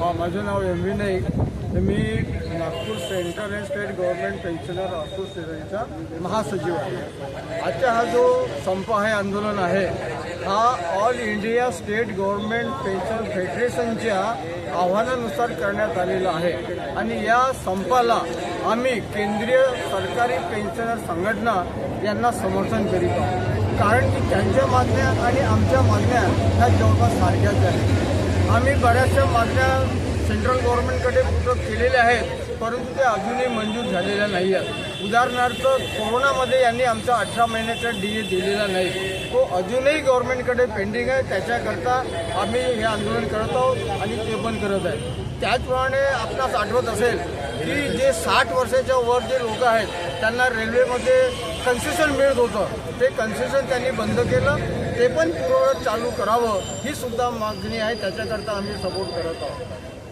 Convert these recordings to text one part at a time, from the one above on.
हा माझं नाव M V Naik. Me Nagpur central and state government pensioner असोसिएशनचा महासचिव आहे. आजचा हा जो संप आहे आंदोलन आहे हा all India state government pension फेडरेशनच्या आव्हानानुसार करण्यात आलेला आहे. आणि या संपाला आम्ही केंद्रीय सरकारी पेन्शनर संघटना यांना समर्थन करीत आहोत. कारण की त्यांच्या मागण्या आणि आमच्या मागण्या ह्या जवळपास सारख्याच आहेत. आम्ही बऱ्याचशा मागण्या सेंट्रल गव्हर्नमेंटकडे पूर्ण केलेल्या आहेत परंतु ते अजूनही मंजूर झालेल्या नाही आहेत. उदाहरणार्थ कोरोनामध्ये यांनी आमचा अठरा महिन्याचा डी ए दिलेला नाही. तो अजूनही गव्हर्नमेंटकडे पेंडिंग आहे. त्याच्याकरता आम्ही हे आंदोलन करत आहोत आणि ते पण करत आहे त्याचप्रमाणे आपणास आठवत असेल की जे साठ वर्षाच्या वर जे लोक आहेत त्यांना रेल्वेमध्ये कन्सेशन मिळत होतं. ते कन्सेशन त्यांनी बंद केलं. ते पण पूर्ववत चालू करावं ही सुद्धा मागणी आहे. त्याच्याकरता आम्ही सपोर्ट करत आहोत.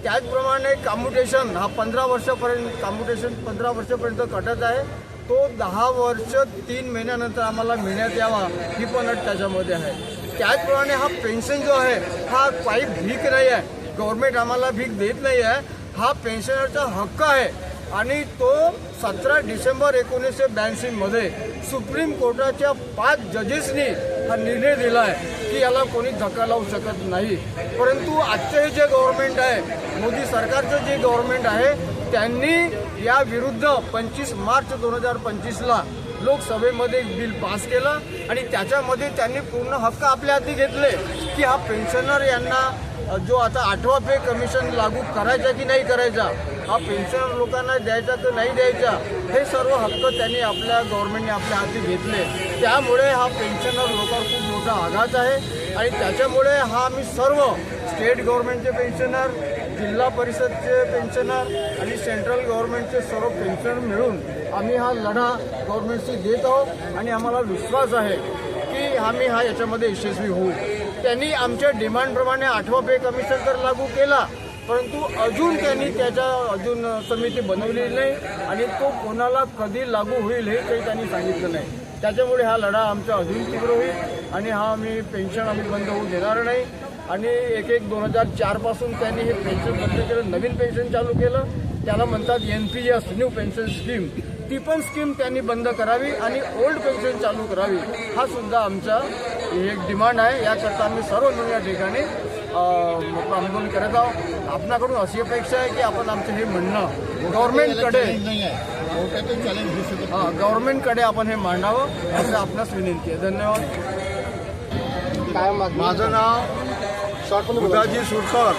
त्याचप्रमाणे कॉम्प्युटेशन हा पंधरा वर्षापर्यंत कॉम्प्युटेशन पंधरा वर्षापर्यंत कटत आहे. तो दहा वर्ष तीन महिन्यानंतर आम्हाला मिळण्यात यावा ही पण अट त्याच्यामध्ये आहे. त्याचप्रमाणे हा पेन्शन जो आहे हा काही भीक नाही आहे गव्हर्नमेंट आम्हाला भीक देत नाही आहे हा पेन्शनरचा हक्क आहे. आणि तो सतरा डिसेंबर एकोणीसशे ब्याऐंशीमध्ये सुप्रीम कोर्टाच्या पाच जजेसनी हा निर्णय दिला आहे की याला कोणी धक्का लावू शकत नाही. परंतु आजचे हे जे गव्हर्नमेंट आहे मोदी सरकारचं जे गव्हर्नमेंट आहे त्यांनी या विरुद्ध पंचवीस मार्च दोन हजार पंचवीसला लोकसभेमध्ये बिल पास केलं आणि त्याच्यामध्ये त्यांनी पूर्ण हक्क आपल्या हाती घेतले की हा पेन्शनर यांना जो आता आठवा पे कमिशन लागू करायचा की नाही करायचा हा पेन्शनर लोकांना द्यायचा तर नाही द्यायचा हे सर्व हक्क त्यांनी आपल्या गव्हर्नमेंटने आपल्या हाती घेतले. त्यामुळे हा पेन्शनर लोकांवर खूप मोठा आघात आहे आणि त्याच्यामुळे हा आम्ही सर्व स्टेट गव्हर्नमेंटचे पेन्शनर जिल्हा परिषदचे पेन्शनर आणि सेंट्रल गव्हर्नमेंटचे सर्व पेन्शनर मिळून आम्ही हा लढा गव्हर्नमेंटशी देत आहोत. आणि आम्हाला विश्वास आहे की आम्ही हा याच्यामध्ये यशस्वी होऊ. त्यांनी आमच्या डिमांडप्रमाणे आठवा पे कमिशन तर लागू केला परंतु अजून त्यांनी त्याच्या अजून समिती बनवलेली नाही आणि तो कोणाला कधी लागू होईल हे काही त्यांनी सांगितलं नाही. त्याच्यामुळे हा लढा आमचा अजून तीव्र होईल आणि हा आम्ही पेन्शन आम्ही बंद होऊ देणार नाही. आणि एक एक दोन हजार चारपासून त्यांनी हे पेन्शन बंद केलं नवीन पेन्शन चालू केलं. त्याला म्हणतात N P S new pension scheme ती पण स्कीम त्यांनी बंद करावी आणि ओल्ड पेन्शन चालू करावी. हा सुद्धा आमचा एक डिमांड आहे. याकरता आम्ही सर्व मिळून या ठिकाणी आंदोलन करत आहोत. आपणाकडून अशी अपेक्षा आहे की आपण आमचं हे म्हणणं गव्हर्नमेंटकडे हा, गव्हर्नमेंटकडे आपण हे मांडावं असं आपणास विनंती आहे. धन्यवाद. माझं नाव बुधाजी सुरकर.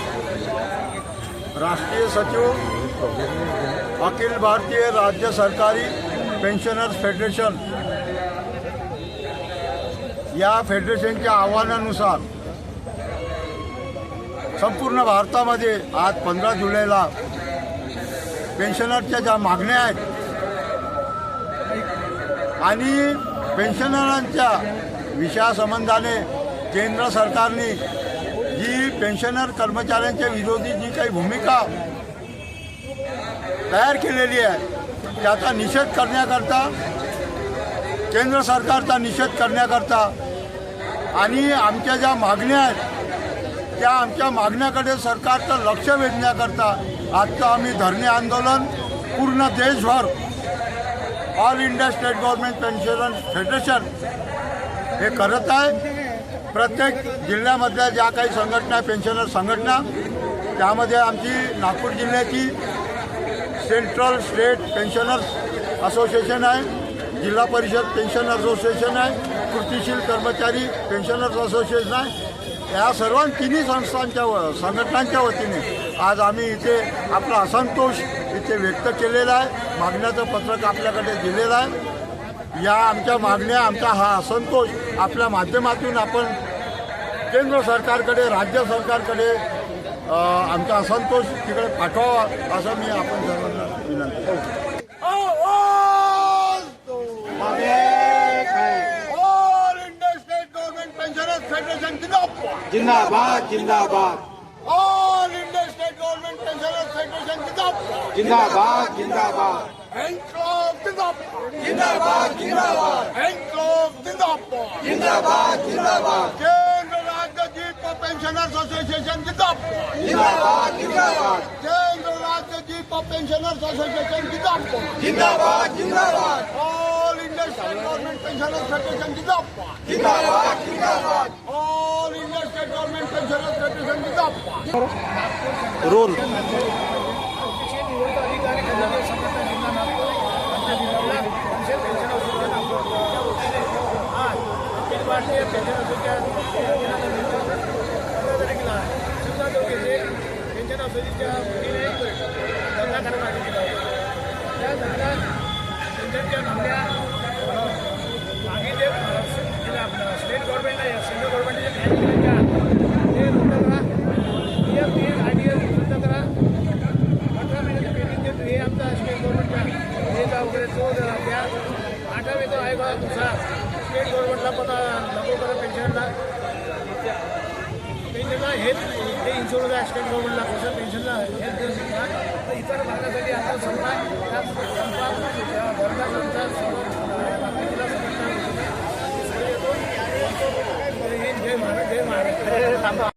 राष्ट्रीय सचिव अखिल भारतीय राज्य सरकारी पेन्शनर्स फेडरेशन या फेडरेशनच्या आव्हानानुसार संपूर्ण भारतामध्ये आज पंधरा जुलैला पेन्शनरच्या ज्या मागण्या आहेत आणि पेन्शनरांच्या विषयासंबंधाने केंद्र सरकारने जी पेन्शनर कर्मचाऱ्यांच्या विरोधी जी काही भूमिका तयार केलेली आहे. त्याचा निषेध करण्याकरता केंद्र सरकारचा निषेध करण्याकरता आणि आमच्या ज्या मागण्या आहेत त्या आमच्या मागण्याकडे सरकारचं लक्ष वेधण्याकरता आजचं आम्ही धरणे आंदोलन पूर्ण देशभर all India state government pension federation हे करत आहे. प्रत्येक जिल्ह्यामधल्या ज्या काही संघटना आहे, पेन्शनर संघटना त्यामध्ये आमची नागपूर जिल्ह्याची सेंट्रल स्टेट पेन्शनर्स असोसिएशन आहे जिल्हा परिषद पेन्शन असोसिएशन आहे कृतीशील कर्मचारी पेन्शनर्स असोसिएशन आहे. या सर्व तिन्ही संस्थांच्या व संघटनांच्या वतीने आज आम्ही इथे आपला असंतोष इथे व्यक्त केलेला आहे. मागण्याचं पत्रक आपल्याकडे दिलेलं आहे. या आमच्या मागण्या आमचा हा असंतोष आपल्या माध्यमातून आपण केंद्र सरकारकडे राज्य सरकारकडे आमचा असंतोष तिकडे पाठवावा असं मी आपण सर्वांना विनंती करतो all India state government pensioners federation जिंदाबाद जिंदाबाद जिंदाबाद all India state government pensioners federation जिंदाबाद जिंदाबाद जिंदाबाद हँड जिंदाबाद जिंदाबाद जिंदाबाद हँड जिंदाबाद जिंदाबाद जिंदाबाद केंद्र राज्य जी पेन्शनर्स असोसिएशन जिंदाबाद जिंदाबाद जिंदाबाद केंद्र राज्य जीप पेन्शनर्स असोसिएशन जिंदाबाद जिंदाबाद जिंदाबाद all India state government pensioners federation जिंदाबाद जिंदाबाद जिंदाबाद all India state government pensioners federation state government central गव्हर्नमेंटच्या ते रद्द करा P F D I D L रद्द करा अठरा महिन्याचं पेमेंट देतो हे आमचा स्टेट गव्हर्नमेंटच्या हेचा वगैरे तो द्या आठवा वेतन आयोगानुसार स्टेट गव्हर्नमेंटला पण नको करा पेन्शनला पेन्शनला हेल्थ हे इन्शुरन्स आहे स्टेट गव्हर्नमेंटला कसं पेन्शनला हेल्थ इतर भागात 诶 诶